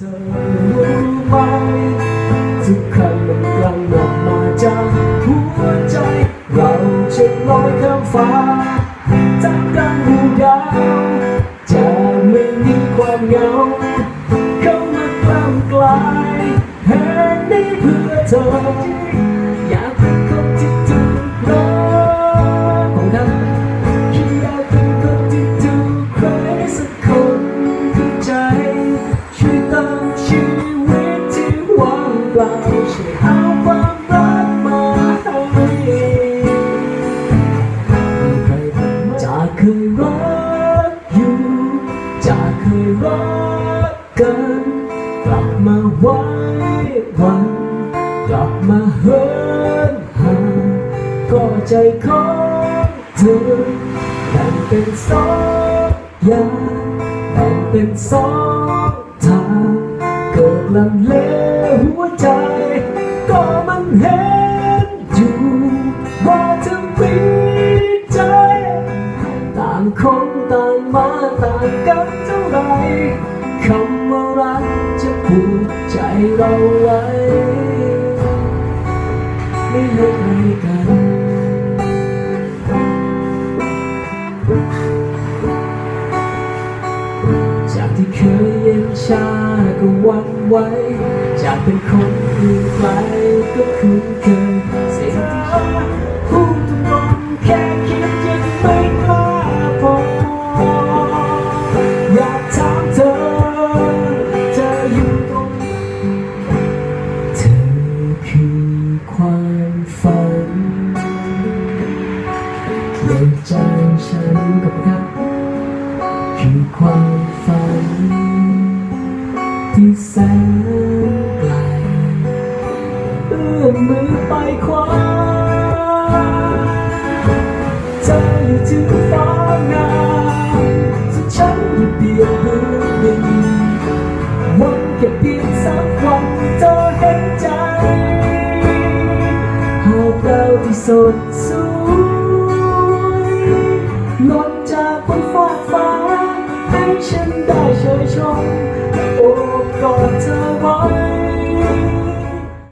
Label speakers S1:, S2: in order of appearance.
S1: เธอรู้ไหมทุกคำมันกลั่นออกมาจากหัวใจ เราจะลอยข้ามฟ้าทามกลางหมู่ดาวจะไม่มีความเหงา เข้ามากล้ำกลายแห่งนี้เพื่อเธอ ยรักอยู่ จากเคยรักกัน กลับมาไว้วัน กลับมาเฮินห่างก็ใจของเธอแบ่งเป็นสองอย่างแบ่งเป็นสอง กันเท่าไรคำว่ารักจะผูกใจเราไว้ ไม่ให้ใครกันจากที่เคยเย็นชาก็หวันไหวจากเป็นคนอื่นไกลก็คุ้นเคยเสียงที่ ความฝัน ที่แสนไกลเอื้อมมือไปคว้าเธออยู่ถึงฟ้างามส่วนฉันอยู่เดียวพื้นดินวังแค่เพียงสักวันเธอเห็นใจหากดาที่สดส ให้ฉัน